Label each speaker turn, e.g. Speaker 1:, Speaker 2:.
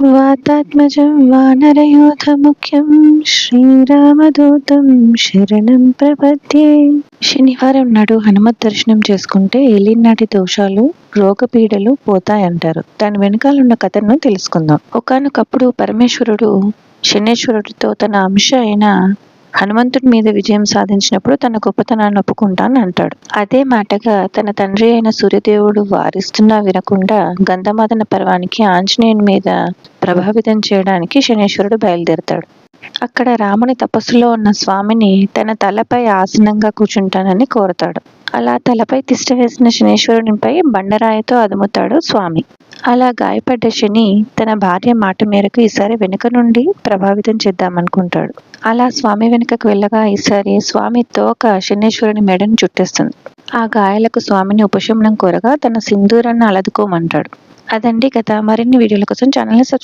Speaker 1: వాతాత్మజం వానరయోధముఖ్యం. శ్రీరామదూతం శరణం ప్రపద్యే. శనివారం నాడు హనుమత్ దర్శనం చేసుకుంటే ఏలినాటి దోషాలు రోగపీడలు పోతాయంటారు. దాని వెనకాల ఉన్న కథను తెలుసుకుందాం. ఒకానొకప్పుడు పరమేశ్వరుడు శనేశ్వరుడితో తన అంశ అయిన హనుమంతుడి మీద విజయం సాధించినప్పుడు తన గొప్పతనాన్ని ఒప్పుకుంటాను అంటాడు. అదే మాటగా తన తండ్రి అయిన సూర్యదేవుడు వారిస్తున్నా వినకుండా గంధమాదన పర్వానికి ఆంజనేయుని మీద ప్రభావితం చేయడానికి శనేశ్వరుడు బయలుదేరతాడు. అక్కడ రాముని తపస్సులో ఉన్న స్వామిని తన తలపై ఆసనంగా కూర్చుంటానని కోరతాడు. అలా తలపై తిష్ట వేసిన శనేశ్వరునిపై బండరాయితో అదుముతాడు స్వామి. అలా గాయపడ్డ శని తన భార్య మాట మేరకు ఈసారి వెనుక నుండి ప్రభావితం చేద్దామనుకుంటాడు. అలా స్వామి వెనుకకు వెళ్ళగా ఈసారి స్వామి తోక శనేశ్వరుని మెడను చుట్టేస్తుంది. ఆ గాయాలకు స్వామిని ఉపశమనం కోరగా తన సింధూరాన్ని అలదుకోమంటాడు. అదండి కథ. మరిన్ని వీడియోల కోసం ఛానల్ని సబ్స్క్రైబ్